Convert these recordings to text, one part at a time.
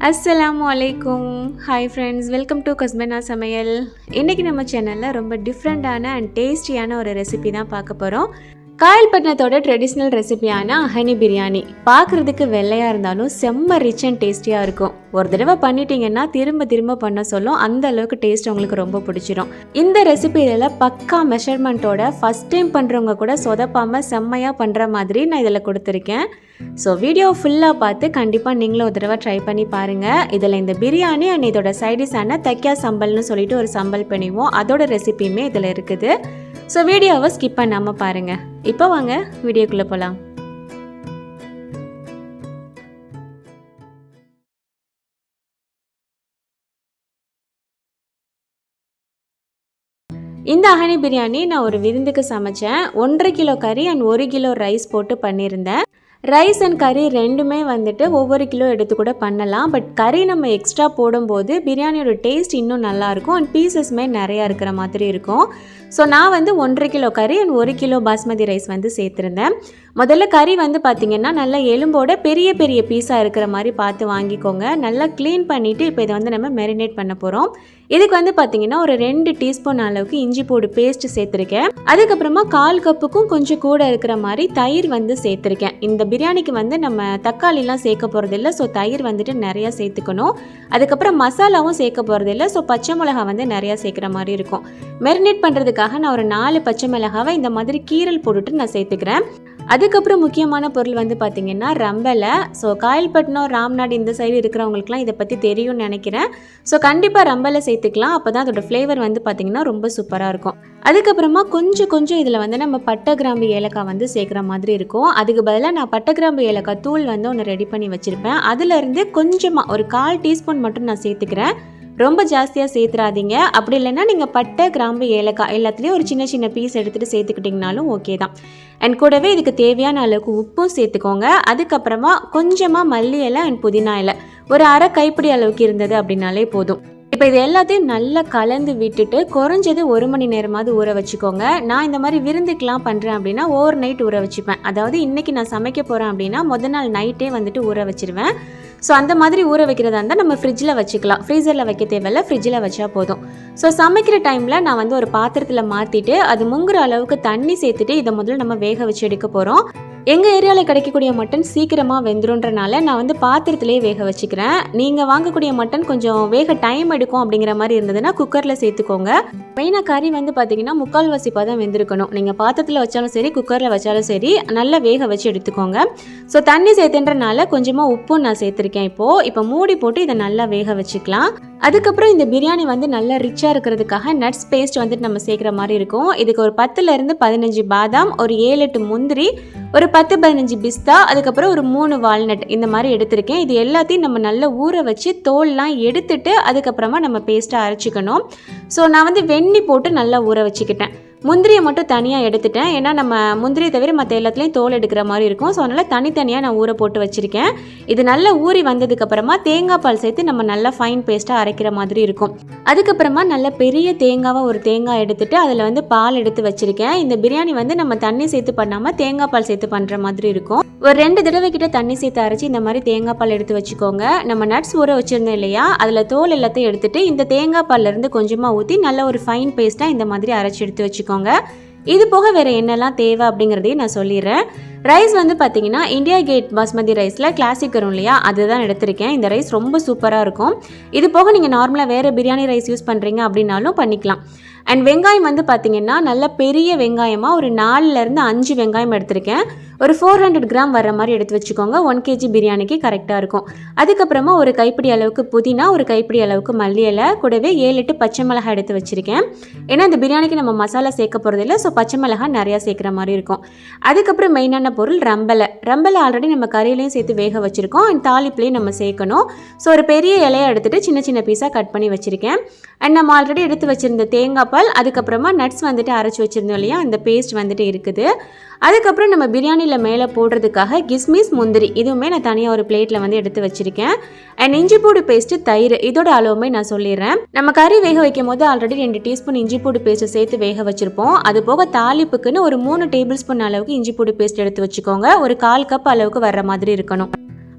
அஸ்ஸலாமு அலைக்கும் hi friends welcome to Kaspana சமையல் இன்றைக்கி நம்ம சேனலில் ரொம்ப டிஃப்ரெண்ட்டான அண்ட் டேஸ்டியான ஒரு ரெசிபி தான் பார்க்க போகிறோம் காயல்பட்டினத்தோட ட்ரெடிஷ்னல் ரெசிபியான ஹனி பிரியாணி. பார்க்குறதுக்கு வெள்ளையாக இருந்தாலும் செம்ம ரிச் அண்ட் டேஸ்டியாக இருக்கும். ஒரு தடவை பண்ணிட்டீங்கன்னா திரும்ப திரும்ப பண்ண சொல்லும். அந்த அளவுக்கு டேஸ்ட் உங்களுக்கு ரொம்ப பிடிச்சிரும். இந்த ரெசிபியில் பக்கா மெஷர்மெண்ட்டோட ஃபஸ்ட் டைம் பண்ணுறவங்க கூட சொதப்பாமல் செம்மையாக பண்ணுற மாதிரி நான் இதில் கொடுத்துருக்கேன். ஸோ வீடியோ ஃபுல்லாக பார்த்து கண்டிப்பாக நீங்களும் ஒரு தடவை ட்ரை பண்ணி பாருங்கள் இதில் இந்த பிரியாணி அண்ட் இதோட சைடிஷான தைக்கா சம்பல்னு சொல்லிட்டு ஒரு சம்பல் பண்ணிவோம் அதோட ரெசிபியுமே இதில் இருக்குது. ஸோ வீடியோவை ஸ்கிப் பண்ணாமல் பாருங்கள் இப்போ வாங்க வீடியோக்குள்ளே போகலாம் இந்த அஹனி பிரியாணி நான் ஒரு விருந்துக்கு சமைச்சேன். ஒன்றரை கிலோ கறி அண்ட் ஒரு கிலோ ரைஸ் போட்டு பண்ணியிருந்தேன். ரைஸ் அண்ட் கறி ரெண்டுமே வந்துட்டு ஒவ்வொரு கிலோ எடுத்து கூட பண்ணலாம். பட் கறி நம்ம எக்ஸ்ட்ரா போடும்போது பிரியாணியோட டேஸ்ட் இன்னும் நல்லாயிருக்கும். அண்ட் பீசஸ்மே நிறையா இருக்கிற மாதிரி இருக்கும். ஸோ நான் வந்து ஒன்றரை கிலோ கறி அண்ட் ஒரு கிலோ பாஸ்மதி ரைஸ் வந்து சேர்த்துருந்தேன். முதல்ல கறி வந்து பார்த்திங்கன்னா நல்லா எலும்போட பெரிய பெரிய பீஸாக இருக்கிற மாதிரி பார்த்து வாங்கிக்கோங்க. நல்லா க்ளீன் பண்ணிவிட்டு இப்போ இதை வந்து நம்ம மெரினேட் பண்ண போகிறோம் இதுக்கு வந்து பார்த்திங்கன்னா ஒரு ரெண்டு டீஸ்பூன் அளவுக்கு இஞ்சி பூடு பேஸ்ட் சேர்த்துருக்கேன். அதுக்கப்புறமா கால் கப்புக்கும் கொஞ்சம் கூட இருக்கிற மாதிரி தயிர் வந்து சேர்த்துருக்கேன். இந்த பிரியாணிக்கு வந்து நம்ம தக்காளிலாம் சேர்க்க போகிறதில்ல ஸோ தயிர் வந்துட்டு நிறையா சேர்த்துக்கணும். அதுக்கப்புறம் மசாலாவும் சேர்க்க போகிறதில்ல ஸோ பச்சை மிளகா வந்து நிறையா சேர்க்குற மாதிரி இருக்கும். மெரினேட் பண்ணுறதுக்காக நான் ஒரு நாலு பச்சை மிளகாவை இந்த மாதிரி கீரல் போட்டுட்டு நான் சேர்த்துக்கிறேன். அதுக்கப்புறம் முக்கியமான பொருள் வந்து பார்த்திங்கன்னா ரம்பலை. ஸோ காயல்பட்டினம் ராம்நாடு இந்த சைடு இருக்கிறவங்களுக்குலாம் இதை பற்றி தெரியும்னு நினைக்கிறேன். ஸோ கண்டிப்பாக ரம்பலை சேர்த்துக்கலாம். அப்போ தான் அதோட ஃப்ளேவர் வந்து பார்த்திங்கன்னா ரொம்ப சூப்பராக இருக்கும். அதுக்கப்புறமா கொஞ்சம் கொஞ்சம் இதில் வந்து நம்ம பட்டை கிராம்பு ஏலக்காய் வந்து சேர்க்குற மாதிரி இருக்கும். அதுக்கு பதிலாக நான் பட்டை கிராம்பு ஏலக்காய் தூள் வந்து ஒன்று ரெடி பண்ணி வச்சுருப்பேன். அதுலேருந்து கொஞ்சமாக ஒரு கால் டீஸ்பூன் மட்டும் நான் சேர்த்துக்கிறேன். ரொம்ப ஜாஸ்தியாக சேர்த்துறாதீங்க. அப்படி இல்லைன்னா நீங்கள் பட்டை கிராம்பு ஏலக்காய் எல்லாத்துலேயும் ஒரு சின்ன சின்ன பீஸ் எடுத்துகிட்டு சேர்த்துக்கிட்டிங்கனாலும் ஓகே தான். அண்ட் கூடவே இதுக்கு தேவையான அளவுக்கு உப்பும் சேர்த்துக்கோங்க. அதுக்கப்புறமா கொஞ்சமாக மல்லி இலை அண்ட் புதினா இலை. ஒரு அரை கைப்பிடி அளவுக்கு இருந்தது அப்படின்னாலே போதும். இப்போ இது எல்லாத்தையும் நல்லா கலந்து விட்டுட்டு குறைஞ்சது ஒரு மணி நேரமாவது ஊற வச்சுக்கோங்க. நான் இந்த மாதிரி விருந்துக்கெலாம் பண்ணுறேன் அப்படின்னா ஓவர் நைட் ஊற வச்சுப்பேன். அதாவது இன்றைக்கி நான் சமைக்க போகிறேன் அப்படின்னா முத நாள் நைட்டே வந்துட்டு ஊற வச்சிருவேன். ஸோ அந்த மாதிரி ஊற வைக்கிறதா இருந்தால் நம்ம ஃப்ரிட்ஜில் வச்சுக்கலாம். ஃப்ரீசரில் வைக்க தேவையில்ல ஃப்ரிட்ஜில் வச்சா போதும். ஸோ சமைக்கிற டைமில் நான் வந்து ஒரு பாத்திரத்தில் மாற்றிட்டு அது முங்குற அளவுக்கு தண்ணி சேர்த்துட்டு இதை முதல்ல நம்ம வேக வச்சு எடுக்க போகிறோம் எங்கள் ஏரியாவில் கிடைக்கக்கூடிய மட்டன் சீக்கிரமாக வெந்துருன்றனால நான் வந்து பாத்திரத்திலேயே வேக வச்சுக்கிறேன். நீங்கள் வாங்கக்கூடிய மட்டன் கொஞ்சம் வேக டைம் எடுக்கும் அப்படிங்கிற மாதிரி இருந்ததுன்னா குக்கரில் சேர்த்துக்கோங்க. மெயினாக கறி வந்து பார்த்தீங்கன்னா முக்கால்வாசி தான் வெந்திருக்கணும். நீங்கள் பாத்திரத்தில் வச்சாலும் சரி குக்கரில் வச்சாலும் சரி நல்லா வேக வச்சு எடுத்துக்கோங்க. ஸோ தண்ணி சேர்த்துன்றனால கொஞ்சமாக உப்பும் நான் சேர்த்துருக்கேன் இப்போது இப்போ மூடி போட்டு இதை நல்லா வேக வச்சுக்கலாம். அதுக்கப்புறம் இந்த பிரியாணி வந்து நல்லா ரிச்சாக இருக்கிறதுக்காக நட்ஸ் பேஸ்ட் வந்துட்டு நம்ம சேர்க்குற மாதிரி இருக்கும். இதுக்கு ஒரு பத்துலேருந்து பதினஞ்சு பாதாம் ஒரு ஏழு எட்டு முந்திரி ஒரு பத்து பதினஞ்சு பிஸ்தா அதுக்கப்புறம் ஒரு மூணு வால்நட் இந்த மாதிரி எடுத்திருக்கேன். இது எல்லாத்தையும் நம்ம நல்லா ஊற வச்சு தோல்லாம் எடுத்துட்டு அதுக்கப்புறமா நம்ம பேஸ்ட்டாக அரைச்சிக்கணும். ஸோ நான் வந்து வெண்ணி போட்டு நல்லா ஊற வச்சுக்கிட்டேன். முந்திரியை மட்டும் தனியாக எடுத்துட்டேன். ஏன்னா நம்ம முந்திரியை தவிர மற்ற எல்லாத்துலேயும் தோல் எடுக்கிற மாதிரி இருக்கும். ஸோ அதனால் தனித்தனியாக நான் ஊற போட்டு வச்சுருக்கேன். இது நல்லா ஊறி வந்ததுக்கப்புறமா தேங்காய் பால் சேர்த்து நம்ம நல்லா ஃபைன் பேஸ்ட்டாக அரைக்கிற மாதிரி இருக்கும். அதுக்கப்புறமா நல்ல பெரிய தேங்காவை ஒரு தேங்காய் எடுத்துட்டு அதில் வந்து பால் எடுத்து வச்சுருக்கேன். இந்த பிரியாணி வந்து நம்ம தண்ணி சேர்த்து பண்ணாமல் தேங்காய் பால் சேர்த்து பண்ணுற மாதிரி இருக்கும். ஒரு ரெண்டு தடவை கிட்ட தண்ணி சேர்த்து அரைச்சி இந்த மாதிரி தேங்காய் பால் எடுத்து வச்சுக்கோங்க. நம்ம நட்ஸ் ஊற வச்சுருந்தோம் இல்லையா? அதில் தோல் எல்லாத்தையும் எடுத்துட்டு இந்த தேங்காய் பால்லேருந்து கொஞ்சமாக ஊற்றி நல்ல ஒரு ஃபைன் பேஸ்ட்டாக இந்த மாதிரி அரைச்சி எடுத்து வச்சுக்கோங்க. இது போக வேறு என்னெல்லாம் தேவை அப்படிங்கிறதையும் நான் சொல்லிடுறேன். ரைஸ் வந்து பார்த்தீங்கன்னா இந்தியா கேட் பாஸ்மதி ரைஸில் கிளாசிக் வரும் இல்லையா? அதுதான் எடுத்திருக்கேன். இந்த ரைஸ் ரொம்ப சூப்பராக இருக்கும். இது போக நீங்கள் நார்மலாக வேறு பிரியாணி ரைஸ் யூஸ் பண்ணுறீங்க அப்படின்னாலும் பண்ணிக்கலாம். அண்ட் வெங்காயம் வந்து பார்த்தீங்கன்னா நல்ல பெரிய வெங்காயமாக ஒரு நாலுலேருந்து அஞ்சு வெங்காயம் எடுத்திருக்கேன். ஒரு ஃபோர் ஹண்ட்ரட் கிராம் வர மாதிரி எடுத்து வச்சுக்கோங்க. ஒன் கேஜி பிரியாணிக்கு கரெக்டாக இருக்கும். அதுக்கப்புறமா ஒரு கைப்பிடி அளவுக்கு புதினா ஒரு கைப்பிடி அளவுக்கு மல்லி இலை கூடவே ஏழு எட்டு பச்சை மிளகாய் எடுத்து வச்சுருக்கேன். ஏன்னா இந்த பிரியாணிக்கு நம்ம மசாலா சேர்க்க போகிறதில்ல ஸோ பச்சை மிளகாய் நிறையா சேர்க்குற மாதிரி இருக்கும். அதுக்கப்புறம் மெயினான பொருள் ரம்பலை. ரம்பலை ஆல்ரெடி நம்ம கறியிலையும் சேர்த்து வேக வச்சுருக்கோம். அண்ட் தாளிப்புலையும் நம்ம சேர்க்கணும். ஸோ ஒரு பெரிய இலையை எடுத்துகிட்டு சின்ன சின்ன பீஸாக கட் பண்ணி வச்சுருக்கேன். அண்ட் நம்ம ஆல்ரெடி எடுத்து வச்சுருந்த தேங்காய் பால் அதுக்கப்புறமா நட்ஸ் வந்துட்டு அரைச்சி வச்சுருந்தோம் இல்லையா? அந்த பேஸ்ட் வந்துட்டு இருக்குது. அதுக்கப்புறம் நம்ம பிரியாணியில் மேலே போடுறதுக்காக கிஸ்மிஸ் முந்திரி இதுவுமே நான் தனியாக ஒரு பிளேட்டில் வந்து எடுத்து வச்சுருக்கேன். அண்ட் இஞ்சி பூடு பேஸ்ட்டு தயிர் இதோட அளவுமே நான் சொல்லிடுறேன். நம்ம கறி வேக வைக்கும் போது ஆல்ரெடி ரெண்டு டீஸ்பூன் இஞ்சி பூடு பேஸ்ட்டு சேர்த்து வேக வச்சுருப்போம். அது போக தாளிப்புக்குன்னு ஒரு மூணு டேபிள் ஸ்பூன் அளவுக்கு இஞ்சி பூடு பேஸ்ட் எடுத்து வச்சுக்கோங்க. ஒரு கால் கப் அளவுக்கு வர்ற மாதிரி இருக்கணும்.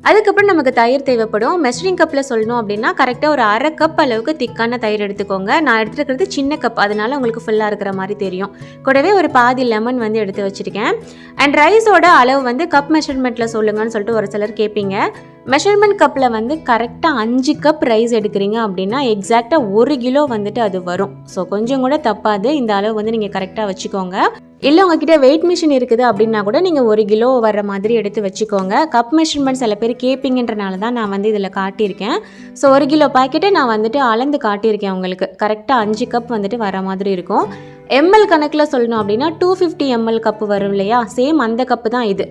அதுக்கப்புறம் நமக்கு தயிர் தேவைப்படும். மெஷரிங் கப்பில் சொல்லணும் அப்படின்னா கரெக்டாக ஒரு அரை கப் அளவுக்கு திக்கான தயிர் எடுத்துக்கோங்க. நான் எடுத்துருக்கிறது சின்ன கப் அதனால உங்களுக்கு ஃபுல்லாக இருக்கிற மாதிரி தெரியும். கூடவே ஒரு பாதி லெமன் வந்து எடுத்து வச்சுருக்கேன். அண்ட் ரைஸோட அளவு வந்து கப் மெஷர்மெண்ட்டில் சொல்லுங்கன்னு சொல்லிட்டு ஒரு சிலர் கேட்பீங்க. மெஷர்மெண்ட் கப்பில் வந்து கரெக்டாக அஞ்சு கப் ரைஸ் எடுக்கிறீங்க அப்படின்னா எக்ஸாக்டாக ஒரு கிலோ வந்துட்டு அது வரும். ஸோ கொஞ்சம் கூட தப்பாது. இந்த அளவு வந்து நீங்கள் கரெக்டாக வச்சுக்கோங்க. இல்லை உங்ககிட்ட வெயிட் மிஷின் இருக்குது அப்படின்னா கூட நீங்கள் ஒரு கிலோ வர்ற மாதிரி எடுத்து வச்சுக்கோங்க. கப் மெஷர்மெண்ட் சில பேர் கேட்பீங்கன்றனால தான் நான் வந்து இதில் காட்டியிருக்கேன். ஸோ ஒரு கிலோ பாக்கெட்டை நான் வந்துட்டு அளந்து காட்டியிருக்கேன் உங்களுக்கு. கரெக்டாக அஞ்சு கப் வந்துட்டு வர மாதிரி இருக்கும். எம்எல் கணக்கில் சொல்லணும் அப்படின்னா டூ ஃபிஃப்டி எம்எல் கப்பு வரும் இல்லையா? சேம் அந்த கப்பு தான் இது.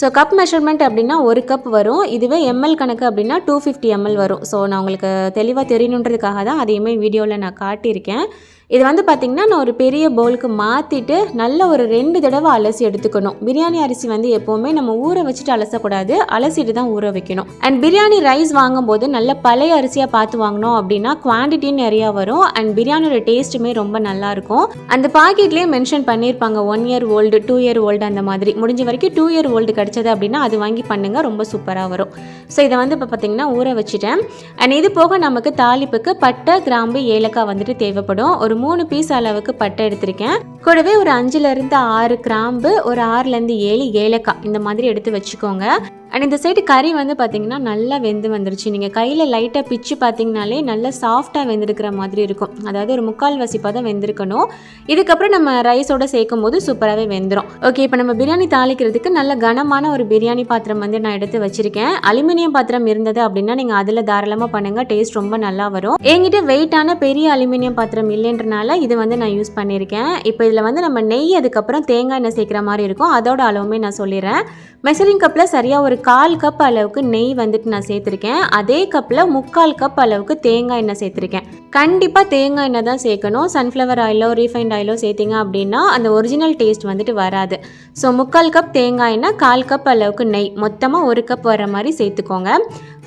ஸோ கப் மெஷர்மெண்ட் அப்படின்னா ஒரு கப் வரும். இதுவே எம்எல் கணக்கு அப்படின்னா டூ ஃபிஃப்டி எம்எல் வரும். ஸோ நான் உங்களுக்கு தெளிவாக தெரியணுன்றதுக்காக தான் அதையுமே வீடியோவில் நான் காட்டியிருக்கேன். இது வந்து பார்த்திங்கன்னா நான் ஒரு பெரிய பவுலுக்கு மாற்றிட்டு நல்ல ஒரு ரெண்டு தடவை அலசி எடுத்துக்கணும். பிரியாணி அரிசி வந்து எப்போவுமே நம்ம ஊற வச்சுட்டு அலசக்கூடாது. அலசிட்டு தான் ஊற வைக்கணும். அண்ட் பிரியாணி ரைஸ் வாங்கும்போது நல்ல பழைய அரிசியாக பார்த்து வாங்கினோம் அப்படின்னா குவான்டிட்டியும் நிறையா வரும். அண்ட் பிரியாணியோட டேஸ்ட்டுமே ரொம்ப நல்லாயிருக்கும் அந்த பாக்கெட்லேயே மென்ஷன் பண்ணியிருப்பாங்க one year old two year old அந்த மாதிரி. முடிஞ்ச வரைக்கும் டூ இயர் ஓல்டு கிடச்சது அப்படின்னா அது வாங்கி பண்ணுங்கள் ரொம்ப சூப்பராக வரும். ஸோ இதை வந்து இப்போ பார்த்திங்கன்னா ஊற வச்சுட்டேன். அண்ட் இது போக நமக்கு தாளிப்புக்கு பட்டை கிராம்பு ஏலக்காய் வந்துட்டு தேவைப்படும். ஒரு மூணு பீஸ் அளவுக்கு பட்டை எடுத்திருக்கேன். கூடவே ஒரு அஞ்சுலேருந்து ஆறு கிராம்பு ஒரு ஆறுலேருந்து ஏழு ஏலக்காய் இந்த மாதிரி எடுத்து வச்சுக்கோங்க. அண்ட் இந்த சைடு கறி வந்து பார்த்திங்கன்னா நல்லா வெந்து வந்துருச்சு. நீங்கள் கையில் லைட்டாக பிச்சு பார்த்தீங்கனாலே நல்லா சாஃப்டாக வெந்திருக்கிற மாதிரி இருக்கும். அதாவது ஒரு முக்கால் வசிப்பாக தான் வெந்திருக்கணும். இதுக்கப்புறம் நம்ம ரைஸோட சேர்க்கும் போது சூப்பராகவே வெந்துடும் ஓகே இப்போ நம்ம பிரியாணி தாளிக்கிறதுக்கு நல்ல கனமான ஒரு பிரியாணி பாத்திரம் வந்து நான் எடுத்து வச்சிருக்கேன். அலுமினியம் பாத்திரம் இருந்தது அப்படின்னா நீங்கள் அதில் தாராளமாக பண்ணுங்கள் டேஸ்ட் ரொம்ப நல்லா வரும். என்கிட்ட வெயிட்டான பெரிய அலுமினியம் பாத்திரம் இல்லைன்றனால இது வந்து நான் யூஸ் பண்ணியிருக்கேன் இப்போ இதில் வந்து நம்ம நெய் அதுக்கப்புறம் தேங்காய் எண்ணெய் சேர்க்குற மாதிரி இருக்கும். அதோட அளவுமே நான் சொல்லிடுறேன். மெசரிங் கப்பில் சரியாக ஒரு கால் கப் அளவுக்கு நெய் வந்துட்டு நான் சேர்த்துருக்கேன். அதே கப்பில் முக்கால் கப் அளவுக்கு தேங்காய் எண்ணெய் சேர்த்துருக்கேன். கண்டிப்பாக தேங்காய் எண்ணெய் தான் சேர்க்கணும். சன்ஃப்ளவர் ஆயிலோ ரீஃபைண்ட் ஆயிலோ சேர்த்திங்க அப்படின்னா அந்த ஒரிஜினல் டேஸ்ட் வந்துட்டு வராது. ஸோ முக்கால் கப் தேங்காய் எண்ணெய் கால் கப் அளவுக்கு நெய். மொத்தமாக ஒரு கப் வர மாதிரி சேர்த்துக்கோங்க.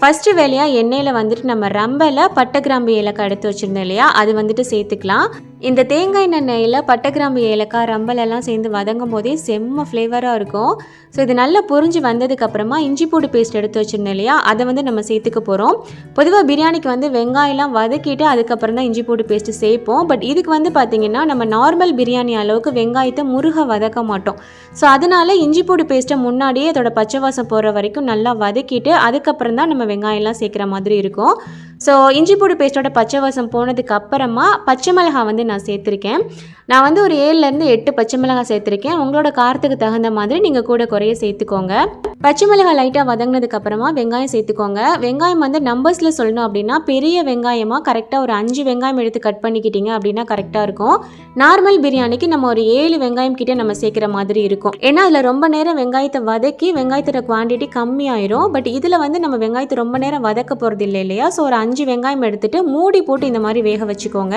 ஃபஸ்ட்டு வேலையாக எண்ணெயில் வந்துட்டு நம்ம ரம்பலை பட்டை கிராம்பு ஏலக்காய் எடுத்து வச்சுருந்தோம் இல்லையா? அது வந்துட்டு சேர்த்துக்கலாம். இந்த தேங்காய் எண்ணெயில் பட்டை கிராம்பு ஏலக்காய் ரம்பலெல்லாம் சேர்ந்து வதங்கும் போதே செம்ம ஃப்ளேவராக இருக்கும். ஸோ இது நல்லா பொறிஞ்சு வந்ததுக்கப்புறமா இஞ்சி பூடு பேஸ்ட் எடுத்து வச்சுருந்தோம் இல்லையா? அதை வந்து நம்ம சேர்த்துக்க போகிறோம் பொதுவாக பிரியாணிக்கு வந்து வெங்காயம்லாம் வதக்கிட்டு அதுக்கப்புறம் தான் இஞ்சி பூடு பேஸ்ட்டு சேர்ப்போம். பட் இதுக்கு வந்து பார்த்திங்கன்னா நம்ம நார்மல் பிரியாணி அளவுக்கு வெங்காயத்தை முருக வதக்க மாட்டோம். ஸோ அதனால இஞ்சி பூடு பேஸ்ட்டை முன்னாடியே அதோட பச்சை வாசம் போகிற வரைக்கும் நல்லா வதக்கிட்டு அதுக்கப்புறம் தான் நம்ம வெங்காயம்லாம் சேர்க்குற மாதிரி இருக்கும். ஸோ இஞ்சி பூடு பேஸ்ட்டோட பச்சை வாசம் போனதுக்கு அப்புறமா பச்சை மிளகாய் வந்து நான் சேர்த்துருக்கேன். நான் வந்து ஒரு ஏழுலேருந்து எட்டு பச்சை மிளகாய் சேர்த்துருக்கேன். உங்களோட காரத்துக்கு தகுந்த மாதிரி நீங்கள் கூட குறைய சேர்த்துக்கோங்க. பச்சை மிளகாய் லைட்டாக வதங்கினதுக்கு அப்புறமா வெங்காயம் சேர்த்துக்கோங்க. வெங்காயம் வந்து நம்பர்ஸில் சொல்லணும் அப்படின்னா பெரிய வெங்காயமாக கரெக்டாக ஒரு அஞ்சு வெங்காயம் எடுத்து கட் பண்ணிக்கிட்டீங்க அப்படின்னா கரெக்டாக இருக்கும். நார்மல் பிரியாணிக்கு நம்ம ஒரு ஏழு வெங்காயம் கிட்டே நம்ம சேர்க்குற மாதிரி இருக்கும். ஏன்னா அதில் ரொம்ப நேரம் வெங்காயத்தை வதக்கி வெங்காயத்தோட குவான்டிட்டி கம்மியாயிரும். பட் இதில் வந்து நம்ம வெங்காயத்தை ரொம்ப நேரம் வதக்க போகிறது இல்லை இல்லையா? ஸோ ஒரு அஞ்சு வெங்காயம் எடுத்துட்டு மூடி போட்டு இந்த மாதிரி வேக வச்சுக்கோங்க.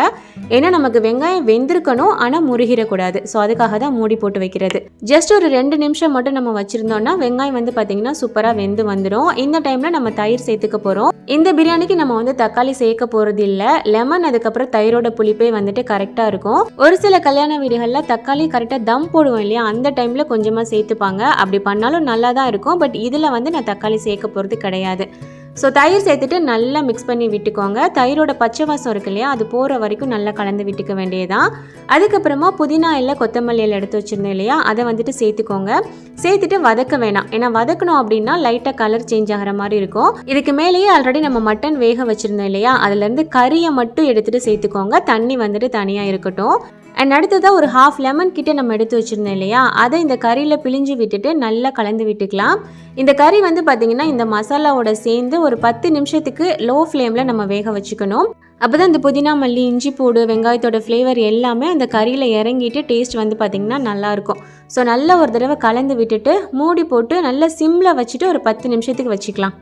ஏன்னா நமக்கு வெங்காயம் வெந்திருக்கணும் ஆனால் முருகிடக்கூடாது. ஸோ அதுக்காக தான் மூடி போட்டு வைக்கிறது. ஜஸ்ட் ஒரு ரெண்டு நிமிஷம் மட்டும் நம்ம வச்சுருந்தோம்னா வெங்காயம் வந்து பார்த்திங்கன்னா சூப்பராக வெந்து வந்துடும் இந்த டைமில் நம்ம தயிர் சேர்த்துக்க போகிறோம் இந்த பிரியாணிக்கு நம்ம வந்து தக்காளி சேர்க்க போகிறது இல்லை. லெமன் அதுக்கப்புறம் தயிரோட புளிப்பே வந்துட்டு கரெக்டாக இருக்கும். ஒரு சில கல்யாண வீடுகளில் தக்காளி கரெக்டாக தம் போடுவோம் இல்லையா? அந்த டைமில் கொஞ்சமாக சேர்த்துப்பாங்க. அப்படி பண்ணாலும் நல்லா தான் இருக்கும். பட் இதில் வந்து நான் தக்காளி சேர்க்க போகிறது கிடையாது. ஸோ தயிர் சேர்த்துட்டு நல்லா மிக்ஸ் பண்ணி விட்டுக்கோங்க. தயிரோட பச்சை வாசம் இருக்கு இல்லையா அது போகிற வரைக்கும் நல்லா கலந்து விட்டுக்க வேண்டியதான் அதுக்கப்புறமா புதினா இல்லை கொத்தமல்லி எடுத்து வச்சுருந்தோம் இல்லையா அதை வந்துட்டு சேர்த்துக்கோங்க. சேர்த்துட்டு வதக்க வேணாம். ஏன்னா வதக்கணும் அப்படின்னா லைட்டாக கலர் சேஞ்ச் ஆகிற மாதிரி இருக்கும். இதுக்கு மேலேயே ஆல்ரெடி நம்ம மட்டன் வேக வச்சுருந்தோம் இல்லையா அதுலேருந்து கறியை மட்டும் எடுத்துகிட்டு சேர்த்துக்கோங்க. தண்ணி வந்துட்டு தனியாக இருக்கட்டும். அண்ட் அடுத்ததாக ஒரு ஹாஃப் லெமன் கிட்ட நம்ம எடுத்து வச்சுருந்தோம் இல்லையா அதை இந்த கறியில் பிழிஞ்சு விட்டுட்டு நல்லா கலந்து விட்டுக்கலாம். இந்த கறி வந்து பார்த்திங்கன்னா இந்த மசாலாவோட சேர்ந்து ஒரு பத்து நிமிஷத்துக்கு லோ ஃப்ளேமில் நம்ம வேக வச்சுக்கணும். அப்போ தான் இந்த புதினா மல்லி இஞ்சி பூடு வெங்காயத்தோட ஃப்ளேவர் எல்லாமே அந்த கறியில் இறங்கிட்டு டேஸ்ட் வந்து பார்த்திங்கன்னா நல்லாயிருக்கும் ஸோ நல்லா ஒரு தடவை கலந்து விட்டுட்டு மூடி போட்டு நல்லா சிம்மில் வச்சுட்டு ஒரு பத்து நிமிஷத்துக்கு வச்சுக்கலாம்.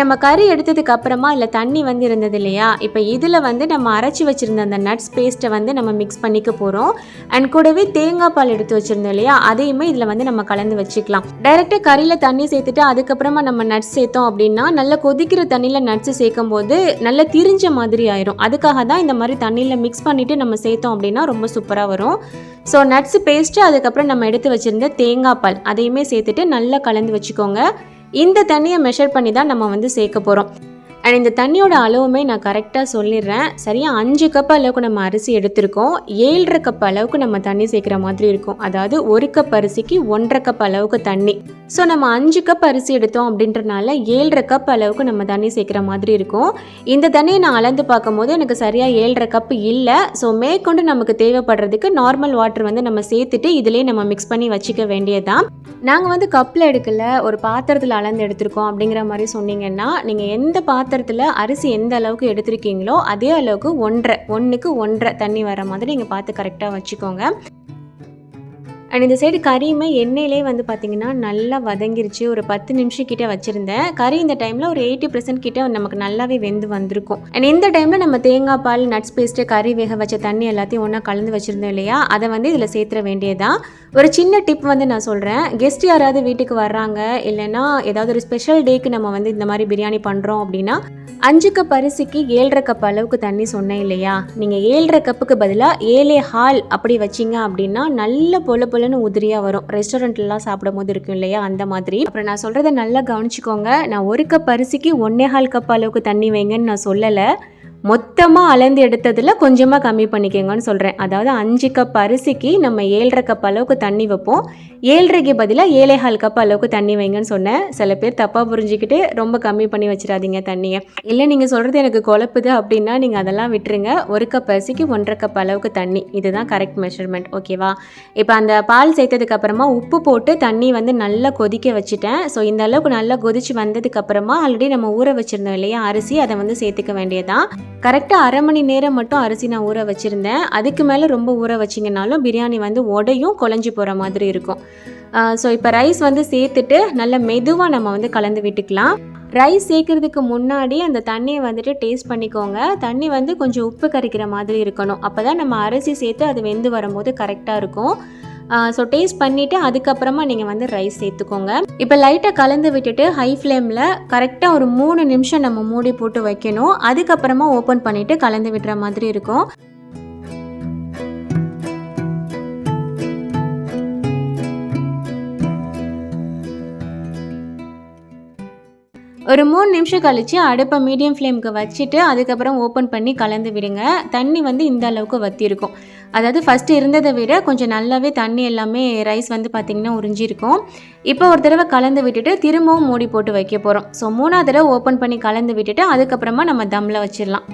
நம்ம கறி எடுத்ததுக்கு அப்புறமா இல்லை தண்ணி வந்து இருந்தது இல்லையா? இப்போ இதில் வந்து நம்ம அரைச்சி வச்சுருந்த அந்த நட்ஸ் பேஸ்ட்டை வந்து நம்ம மிக்ஸ் பண்ணிக்க போகிறோம் அண்ட் கூடவே தேங்காய் பால் எடுத்து வச்சுருந்தோம் இல்லையா? அதையுமே இதில் வந்து நம்ம கலந்து வச்சுக்கலாம். டைரெக்டாக கறியில் தண்ணி சேர்த்துட்டு அதுக்கப்புறமா நம்ம நட்ஸ் சேர்த்தோம் அப்படின்னா நல்லா கொதிக்கிற தண்ணியில் நட்ஸ் சேர்க்கும் போது நல்லா திரிஞ்ச மாதிரி ஆயிரும். அதுக்காக தான் இந்த மாதிரி தண்ணியில் மிக்ஸ் பண்ணிவிட்டு நம்ம சேர்த்தோம் அப்படின்னா ரொம்ப சூப்பராக வரும். ஸோ நட்ஸ் பேஸ்ட்டு அதுக்கப்புறம் நம்ம எடுத்து வச்சுருந்த தேங்காய் பால் அதையுமே சேர்த்துட்டு நல்லா கலந்து வச்சுக்கோங்க. இந்த தண்ணியை மெஷர் பண்ணி தான் நம்ம வந்து சேர்க்க போகிறோம் அண்ட் இந்த தண்ணியோட அளவுமே நான் கரெக்டாக சொல்லிடுறேன். சரியாக அஞ்சு கப் அளவுக்கு நம்ம அரிசி எடுத்திருக்கோம். ஏழரை கப் அளவுக்கு நம்ம தண்ணி சேர்க்குற மாதிரி இருக்கும். அதாவது ஒரு கப் அரிசிக்கு ஒன்றரை கப் அளவுக்கு தண்ணி. ஸோ நம்ம அஞ்சு கப் அரிசி எடுத்தோம் அப்படின்றனால ஏழரை கப் அளவுக்கு நம்ம தண்ணி சேர்க்குற மாதிரி இருக்கும். இந்த தண்ணியை நான் அளந்து பார்க்கும்போது எனக்கு சரியாக ஏழரை கப் இல்லை. ஸோ மேற்கொண்டு நமக்கு தேவைப்படுறதுக்கு நார்மல் வாட்டர் வந்து நம்ம சேர்த்துட்டு இதிலே நம்ம மிக்ஸ் பண்ணி வச்சுக்க வேண்டியதுதான். நாங்கள் வந்து கப்பில் எடுக்கல. ஒரு பாத்திரத்தில் அளந்து எடுத்திருக்கோம் அப்படிங்கிற மாதிரி சொன்னீங்கன்னா நீங்கள் எந்த பாத்திரம் பாத்திரத்தில் அரிசி எந்த அளவுக்கு எடுத்திருக்கீங்களோ அதே அளவுக்கு ஒன்றரை ஒன்றுக்கு ஒன்றரை தண்ணி வர மாதிரி நீங்கள் பார்த்து கரெக்டாக வச்சுக்கோங்க. அண்ட் இந்த சைடு கறியுமே எண்ணெயிலே வந்து பார்த்திங்கன்னா நல்லா வதங்கிருச்சு. ஒரு பத்து நிமிஷம் கிட்டே வச்சுருந்தேன். கறி இந்த டைமில் ஒரு எயிட்டி பர்சன்ட் கிட்டே நமக்கு நல்லாவே வெந்து வந்திருக்கும். அண்ட் இந்த டைமில் நம்ம தேங்காய் பால் நட்ஸ் பேஸ்ட்டு கறி வேக வச்ச தண்ணி எல்லாத்தையும் ஒன்றா கலந்து வச்சுருந்தோம் இல்லையா? அதை வந்து இதில் சேர்த்துற வேண்டியதான் ஒரு சின்ன டிப் வந்து நான் சொல்கிறேன் கெஸ்ட் யாராவது வீட்டுக்கு வர்றாங்க இல்லைன்னா ஏதாவது ஒரு ஸ்பெஷல் டேக்கு நம்ம வந்து இந்த மாதிரி பிரியாணி பண்ணுறோம் அப்படின்னா அஞ்சு கப் அரிசிக்கு ஏழரை கப் அளவுக்கு தண்ணி சொன்னேன் இல்லையா? நீங்கள் ஏழரை கப்புக்கு பதிலாக ஏழே ஹால் அப்படி வச்சிங்க அப்படின்னா நல்ல பொல பொலன்னு உதிரியாக வரும். ரெஸ்டாரண்ட்லலாம் சாப்பிடும் போது இருக்கும் இல்லையா? அந்த மாதிரி. அப்புறம் நான் சொல்கிறத நல்லா கவனிச்சுக்கோங்க. நான் ஒரு கப் அரிசிக்கு ஒன்னே ஹால் கப் அளவுக்கு தண்ணி வைங்கன்னு நான் சொல்லலை. மொத்தமாக அளந்து எடுத்ததில் கொஞ்சமாக கம்மி பண்ணிக்கோங்கன்னு சொல்கிறேன் அதாவது அஞ்சு கப் அரிசிக்கு நம்ம ஏழரை கப் அளவுக்கு தண்ணி வைப்போம். ஏழ்ரைக்கு பதிலாக ஏழேகால் கப் அளவுக்கு தண்ணி வைங்கன்னு சொன்னேன். சில பேர் தப்பாக புரிஞ்சுக்கிட்டு ரொம்ப கம்மி பண்ணி வச்சிடாதீங்க தண்ணியை. இல்லை நீங்கள் சொல்கிறது எனக்கு குழப்புது அப்படின்னா நீங்கள் அதெல்லாம் விட்டுருங்க. ஒரு கப் அரிசிக்கு ஒன்றரை கப் அளவுக்கு தண்ணி. இதுதான் கரெக்ட் மெஷர்மெண்ட் ஓகேவா இப்போ அந்த பால் சேர்த்ததுக்கப்புறமா உப்பு போட்டு தண்ணி வந்து நல்லா கொதிக்க வச்சுட்டேன். ஸோ இந்த அளவுக்கு நல்லா கொதிச்சு வந்ததுக்கப்புறமா ஆல்ரெடி நம்ம ஊற வச்சுருந்தோம் இல்லையா? அரிசி அதை வந்து சேர்த்துக்க வேண்டியதான் கரெக்டாக அரை மணி நேரம் மட்டும் அரிசி நான் ஊற வச்சுருந்தேன். அதுக்கு மேலே ரொம்ப ஊற வச்சிங்கனாலும் பிரியாணி வந்து உடையும் குழஞ்சி போகிற மாதிரி இருக்கும். ஸோ இப்போ ரைஸ் வந்து சேர்த்துட்டு நல்ல மெதுவாக நம்ம வந்து கலந்து விட்டுக்கலாம். ரைஸ் சேர்க்கறதுக்கு முன்னாடி அந்த தண்ணியை வந்துட்டு டேஸ்ட் பண்ணிக்கோங்க. தண்ணி வந்து கொஞ்சம் உப்பு கரிக்கிற மாதிரி இருக்கணும். அப்போ தான் நம்ம அரிசி சேர்த்து அது வெந்து வரும்போது கரெக்டாக இருக்கும். ஸோ டேஸ்ட் பண்ணிவிட்டு அதுக்கப்புறமா நீங்கள் வந்து ரைஸ் சேர்த்துக்கோங்க. இப்போ லைட்டாக கலந்து விட்டுட்டு ஹை ஃப்ளேமில் கரெக்டாக ஒரு மூணு நிமிஷம் நம்ம மூடி போட்டு வைக்கணும். அதுக்கப்புறமா ஓப்பன் பண்ணிவிட்டு கலந்து விடுற மாதிரி இருக்கும். ஒரு மூணு நிமிஷம் கழித்து அடுப்பை மீடியம் ஃப்ளேமுக்கு வச்சுட்டு அதுக்கப்புறம் ஓப்பன் பண்ணி கலந்து விடுங்க. தண்ணி வந்து இந்த அளவுக்கு வத்திருக்கும். அதாவது ஃபஸ்ட்டு இருந்ததை விட கொஞ்சம் நல்லாவே தண்ணி எல்லாமே ரைஸ் வந்து பார்த்திங்கன்னா உறிஞ்சிருக்கும். இப்போ ஒரு தடவை கலந்து விட்டுட்டு திரும்பவும் மூடி போட்டு வைக்க போகிறோம் ஸோ மூணாவது தடவை ஓப்பன் பண்ணி கலந்து விட்டுட்டு அதுக்கப்புறமா நம்ம தம்மில் வச்சிடலாம்.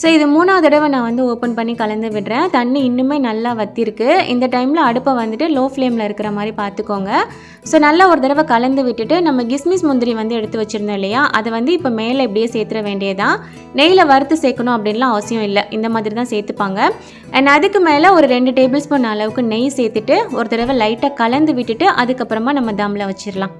ஸோ இது மூணாவது தடவை நான் வந்து ஓப்பன் பண்ணி கலந்து விடுறேன். தண்ணி இன்னுமே நல்லா வத்திருக்கு. இந்த டைமில் அடுப்பை வந்துட்டு லோ ஃப்ளேமில் இருக்கிற மாதிரி பார்த்துக்கோங்க. ஸோ நல்லா ஒரு தடவை கலந்து விட்டுட்டு நம்ம கிஸ்மிஸ் முந்திரி வந்து எடுத்து வச்சுருந்தோம் இல்லையா? அதை வந்து இப்போ மேலே இப்படியே சேர்த்துற வேண்டியதான் நெய்யில் வறுத்து சேர்க்கணும் அப்படின்லாம் அவசியம் இல்லை. இந்த மாதிரி தான் சேர்த்துப்பாங்க. அண்ட் அதுக்கு மேலே ஒரு ரெண்டு டேபிள் ஸ்பூன் அளவுக்கு நெய் சேர்த்துட்டு ஒரு தடவை லைட்டாக கலந்து விட்டுட்டு அதுக்கப்புறமா நம்ம தம்மில் வச்சிடலாம்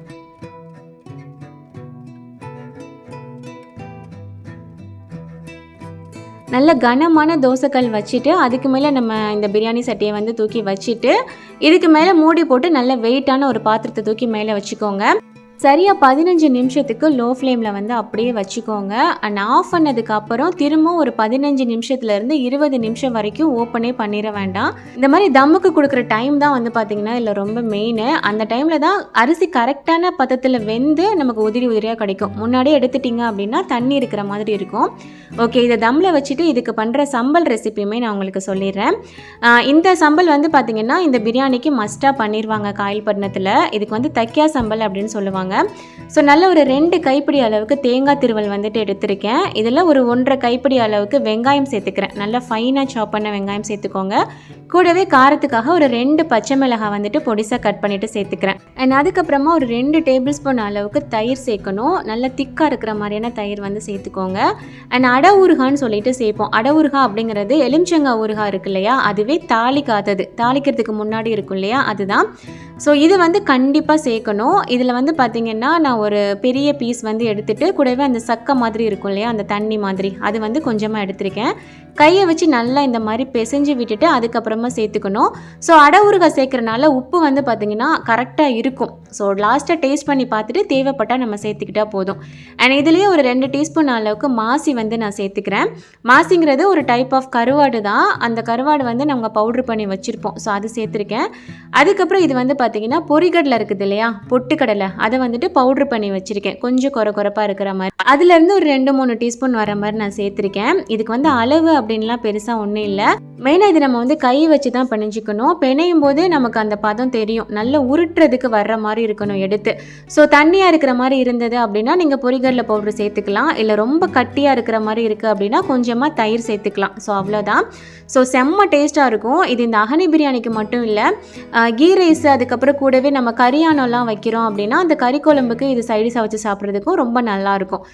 நல்ல கனமான தோசைக்கல் வச்சுட்டு அதுக்கு மேலே நம்ம இந்த பிரியாணி சட்டியை வந்து தூக்கி வச்சுட்டு இதுக்கு மேலே மூடி போட்டு நல்ல வெயிட்டான ஒரு பாத்திரத்தை தூக்கி மேலே வச்சுக்கோங்க. சரியாக பதினஞ்சு நிமிஷத்துக்கு லோ ஃப்ளேமில் வந்து அப்படியே வச்சுக்கோங்க. அண்ட் ஆஃப் பண்ணதுக்கு அப்புறம் திரும்பவும் ஒரு பதினஞ்சு நிமிஷத்துலேருந்து இருபது நிமிஷம் வரைக்கும் ஓப்பனே பண்ணிட வேண்டாம். இந்த மாதிரி தம்முக்கு கொடுக்குற டைம் தான் வந்து பார்த்திங்கன்னா இதில் ரொம்ப மெயின் அந்த டைமில் தான் அரிசி கரெக்டான பதத்தில் வெந்து நமக்கு உதிரி உதிரியாக கிடைக்கும். முன்னாடியே எடுத்துட்டிங்க அப்படின்னா தண்ணி இருக்கிற மாதிரி இருக்கும். ஓகே இதை தம்மில் வச்சுட்டு இதுக்கு பண்ணுற சம்பல் ரெசிபியுமே நான் உங்களுக்கு சொல்லிடுறேன். இந்த சம்பல் வந்து பார்த்திங்கன்னா இந்த பிரியாணிக்கு மஸ்ட்டாக பண்ணிடுவாங்க காயல்பட்டினத்தில். இதுக்கு வந்து தைக்கா சம்பல் அப்படின்னு சொல்லுவாங்க. சொல்லுவாங்க ஸோ நல்ல ஒரு ரெண்டு கைப்பிடி அளவுக்கு தேங்காய் திருவல் வந்துட்டு எடுத்திருக்கேன். இதில் ஒரு ஒன்றரை கைப்பிடி அளவுக்கு வெங்காயம் சேர்த்துக்கிறேன். நல்லா ஃபைனாக சாப் பண்ண வெங்காயம் சேர்த்துக்கோங்க. கூடவே காரத்துக்காக ஒரு ரெண்டு பச்சை மிளகாய் வந்துட்டு பொடிசாக கட் பண்ணிவிட்டு சேர்த்துக்கிறேன். அண்ட் அதுக்கப்புறமா ஒரு ரெண்டு டேபிள் ஸ்பூன் அளவுக்கு தயிர் சேர்க்கணும். நல்ல திக்காக இருக்கிற மாதிரியான தயிர் வந்து சேர்த்துக்கோங்க. அண்ட் அட ஊறுகான்னு சொல்லிட்டு சேர்ப்போம். அட ஊறுகாய் அப்படிங்கிறது எலுமிச்சங்காய் ஊறுகாய் இருக்கு இல்லையா? அதுவே தாளிக்காதது. தாளிக்கிறதுக்கு முன்னாடி இருக்கும் இல்லையா? அதுதான். ஸோ இது வந்து கண்டிப்பாக சேர்க்கணும். இதில் வந்து பார்த்திங்கன்னா நான் ஒரு பெரிய பீஸ் வந்து எடுத்துகிட்டு கூடவே அந்த சக்கை மாதிரி இருக்கும் இல்லையா அந்த தண்ணி மாதிரி அது வந்து கொஞ்சமாக எடுத்திருக்கேன். கையை வச்சு நல்லா இந்த மாதிரி பிசைஞ்சு விட்டுட்டு அதுக்கப்புறமா சேர்த்துக்கணும். ஸோ அடை ஊறுகாய் சேர்க்குறனால உப்பு வந்து பார்த்திங்கன்னா கரெக்டாக இருக்கும். ஸோ லாஸ்ட்டாக டேஸ்ட் பண்ணி பார்த்துட்டு தேவைப்பட்டால் நம்ம சேர்த்துக்கிட்டா போதும். அண்ட் இதுலேயே ஒரு ரெண்டு டீஸ்பூன் அளவுக்கு மாசி வந்து நான் சேர்த்துக்கிறேன். மாசிங்கிறது ஒரு டைப் ஆஃப் கருவாடு தான். அந்த கருவாடு வந்து நம்ம பவுட்ரு பண்ணி வச்சுருப்போம். ஸோ அது சேர்த்துருக்கேன். அதுக்கப்புறம் இது வந்து பார்த்தீங்கன்னா பொறிகடலை இருக்குது இல்லையா பொட்டுக்கடலை. அதை வந்துட்டு பவுட்ரு பண்ணி வச்சுருக்கேன். கொஞ்சம் குறை குறைப்பாக இருக்கிற மாதிரி. அதுலேருந்து ஒரு ரெண்டு மூணு டீஸ்பூன் வர மாதிரி நான் சேர்த்துருக்கேன். இதுக்கு வந்து அளவு அப்படின்லாம் பெருசாக ஒன்றும் இல்லை. மெயினாக இது நம்ம வந்து கை வச்சு தான் பிணைஞ்சிக்கணும். பிணையும் போது நமக்கு அந்த பதம் தெரியும். நல்லா உருட்டுறதுக்கு வர்ற மாதிரி இருக்கணும் எடுத்து. ஸோ தண்ணியாக இருக்கிற மாதிரி இருந்தது அப்படின்னா நீங்கள் பொரிகடலை பவுட்ரு சேர்த்துக்கலாம். இல்லை ரொம்ப கட்டியாக இருக்கிற மாதிரி இருக்குது அப்படின்னா கொஞ்சமாக தயிர் சேர்த்துக்கலாம். ஸோ அவ்வளோதான் ஸோ செம்ம டேஸ்ட்டாக இருக்கும். இது இந்த அகனி பிரியாணிக்கு மட்டும் இல்லை கீ ரைஸ் அதுக்கப்புறம் கூடவே நம்ம கரியானம்லாம் வைக்கிறோம் அப்படின்னா அந்த கறி குழம்புக்கு இது சைடிஷாக வச்சு சாப்பிட்றதுக்கும் ரொம்ப நல்லாயிருக்கும்.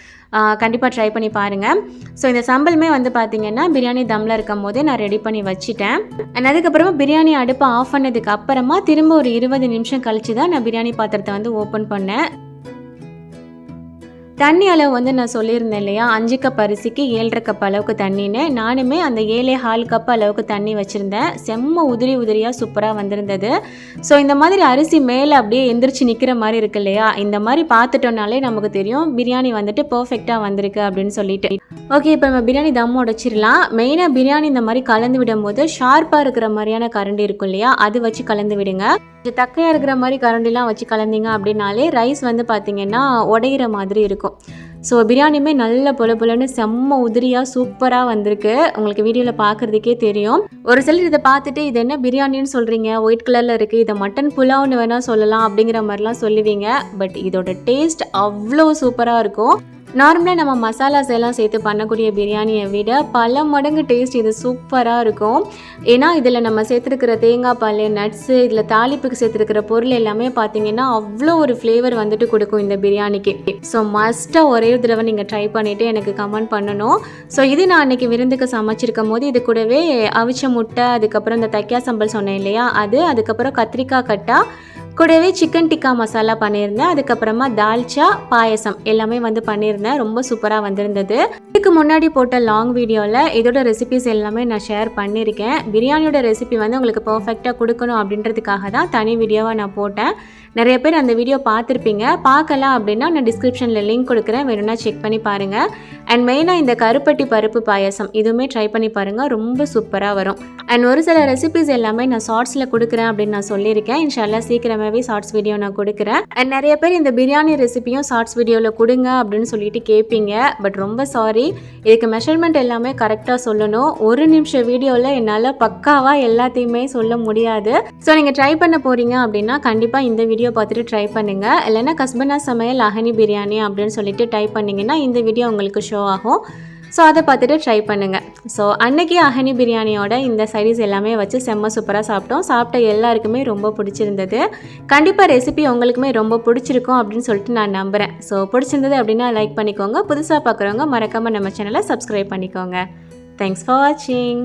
கண்டிப்பாக ட்ரை பண்ணி பாருங்கள் ஸோ இந்த சம்பளமே வந்து பார்த்திங்கன்னா பிரியாணி தம்மில் இருக்கும் போதே நான் ரெடி பண்ணி வச்சுட்டேன். அண்ட் அதுக்கப்புறமா பிரியாணி அடுப்பை ஆஃப் பண்ணதுக்கு அப்புறமா திரும்ப ஒரு இருபது நிமிஷம் கழித்து தான் நான் பிரியாணி பாத்திரத்தை வந்து ஓப்பன் பண்ணேன். தண்ணி அளவு வந்து நான் சொல்லியிருந்தேன் இல்லையா? அஞ்சு கப் அரிசிக்கு ஏழரை கப் அளவுக்கு தண்ணின்னு. நானுமே அந்த ஏழே ஹால் கப் அளவுக்கு தண்ணி வச்சுருந்தேன். செம்ம உதிரி உதிரியாக சூப்பராக வந்திருந்தது. ஸோ இந்த மாதிரி அரிசி மேலே அப்படியே எந்திரிச்சு நிற்கிற மாதிரி இருக்கு இல்லையா? இந்த மாதிரி பார்த்துட்டோம்னாலே நமக்கு தெரியும் பிரியாணி வந்துட்டு பர்ஃபெக்டாக வந்திருக்கு அப்படின்னு சொல்லிட்டு. ஓகே இப்போ நம்ம பிரியாணி தம் உடச்சிடலாம். மெயினாக பிரியாணி இந்த மாதிரி கலந்து விடும்போது ஷார்ப்பாக இருக்கிற மாதிரியான கரண்டி இருக்கும் இல்லையா? அது வச்சு கலந்து விடுங்க. கொஞ்சம் தக்கையாக இருக்கிற மாதிரி கரண்டிலாம் வச்சு கலந்தீங்க அப்படின்னாலே ரைஸ் வந்து பார்த்திங்கன்னா உடையிற மாதிரி இருக்கும். ஸோ பிரியாணியுமே நல்ல பொல பொலன்னு செம்ம உதிரியாக சூப்பராக வந்திருக்கு. உங்களுக்கு வீடியோவில் பார்க்குறதுக்கே தெரியும். ஒரு சிலர் இதை பார்த்துட்டு இது என்ன பிரியாணின்னு சொல்கிறீங்க ஒயிட் கலரில் இருக்குது இதை மட்டன் புலாவ்னு வேணால் சொல்லலாம் அப்படிங்கிற மாதிரிலாம் சொல்லுவீங்க. பட் இதோட டேஸ்ட் அவ்வளோ சூப்பராக இருக்கும். நார்மலாக நம்ம மசாலாஸ் எல்லாம் சேர்த்து பண்ணக்கூடிய பிரியாணியை விட பல மடங்கு டேஸ்ட் இது சூப்பராக இருக்கும். ஏன்னா இதில் நம்ம சேர்த்துருக்கிற தேங்காய் பால் நட்ஸு இதில் தாளிப்புக்கு சேர்த்துருக்கிற பொருள் எல்லாமே பார்த்தீங்கன்னா அவ்வளோ ஒரு ஃப்ளேவர் வந்துட்டு கொடுக்கும் இந்த பிரியாணிக்கு. ஸோ மஸ்ட்டாக ஒரே ஒரு தடவை நீங்கள் ட்ரை பண்ணிவிட்டு எனக்கு கமெண்ட் பண்ணணும். ஸோ இது நான் அன்றைக்கி விருந்துக்கு சமைச்சிருக்கும் போது இது கூடவே அவிச்ச முட்டை அதுக்கப்புறம் இந்த தைக்கா சம்பல் சொன்னேன் இல்லையா? அது அதுக்கப்புறம் கத்திரிக்காய் கட்டா கூடவே சிக்கன் டிக்கா மசாலா பண்ணியிருந்தேன். அதுக்கப்புறமா தால்ச்சா பாயசம் எல்லாமே வந்து பண்ணியிருந்தேன். ரொம்ப சூப்பராக வந்திருந்தது. இதுக்கு முன்னாடி போட்ட லாங் வீடியோவில் இதோட ரெசிபிஸ் எல்லாமே நான் ஷேர் பண்ணியிருக்கேன். பிரியாணியோட ரெசிபி வந்து உங்களுக்கு பர்ஃபெக்டாக கொடுக்கணும் அப்படின்றதுக்காக தான் தனி வீடியோவாக நான் போட்டேன். நிறைய பேர் அந்த வீடியோ பார்த்துருப்பீங்க. பார்க்கலாம் அப்படின்னா நான் டிஸ்கிரிப்ஷனில் லிங்க் கொடுக்குறேன். வேணும்னா செக் பண்ணி பாருங்கள் அண்ட் மெயினாக இந்த கருப்பட்டி பருப்பு பாயசம் இதுவுமே ட்ரை பண்ணி பாருங்கள் ரொம்ப சூப்பராக வரும். அண்ட் ஒரு சில ரெசிபிஸ் எல்லாமே நான் ஷார்ட்ஸில் கொடுக்குறேன் அப்படின்னு நான் சொல்லியிருக்கேன். இன்ஷால்லா மூலமாகவே ஷார்ட்ஸ் வீடியோ நான் கொடுக்குறேன். நிறைய பேர் இந்த பிரியாணி ரெசிபியும் ஷார்ட்ஸ் வீடியோவில் கொடுங்க அப்படின்னு சொல்லிட்டு கேட்பீங்க பட் ரொம்ப சாரி இதுக்கு மெஷர்மெண்ட் எல்லாமே கரெக்டாக சொல்லணும். ஒரு நிமிஷம் வீடியோவில் என்னால் பக்காவாக எல்லாத்தையுமே சொல்ல முடியாது. ஸோ நீங்கள் ட்ரை பண்ண போகிறீங்க அப்படின்னா கண்டிப்பாக இந்த வீடியோ பார்த்துட்டு ட்ரை பண்ணுங்கள் இல்லைன்னா கஸ்பனா சமையல் அஹனி பிரியாணி அப்படின்னு சொல்லிட்டு டைப் பண்ணிங்கன்னா இந்த வீடியோ உங்களுக்கு ஷோ ஆகும். ஸோ அதை பார்த்துட்டு ட்ரை பண்ணுங்கள் ஸோ அன்னைக்கு அஹனி பிரியாணியோட இந்த சைடிஸ் எல்லாமே வச்சு செம்ம சூப்பராக சாப்பிட்டோம். சாப்பிட்ட எல்லாருக்குமே ரொம்ப பிடிச்சிருந்தது. கண்டிப்பாக ரெசிபி உங்களுக்குமே ரொம்ப பிடிச்சிருக்கும் அப்படின்னு சொல்லிட்டு நான் நம்புகிறேன் ஸோ பிடிச்சிருந்தது அப்படின்னா லைக் பண்ணிக்கோங்க. புதுசாக பார்க்குறவங்க மறக்காமல் நம்ம சேனலை சப்ஸ்கிரைப் பண்ணிக்கோங்க. தேங்க்ஸ் ஃபார் வாட்சிங்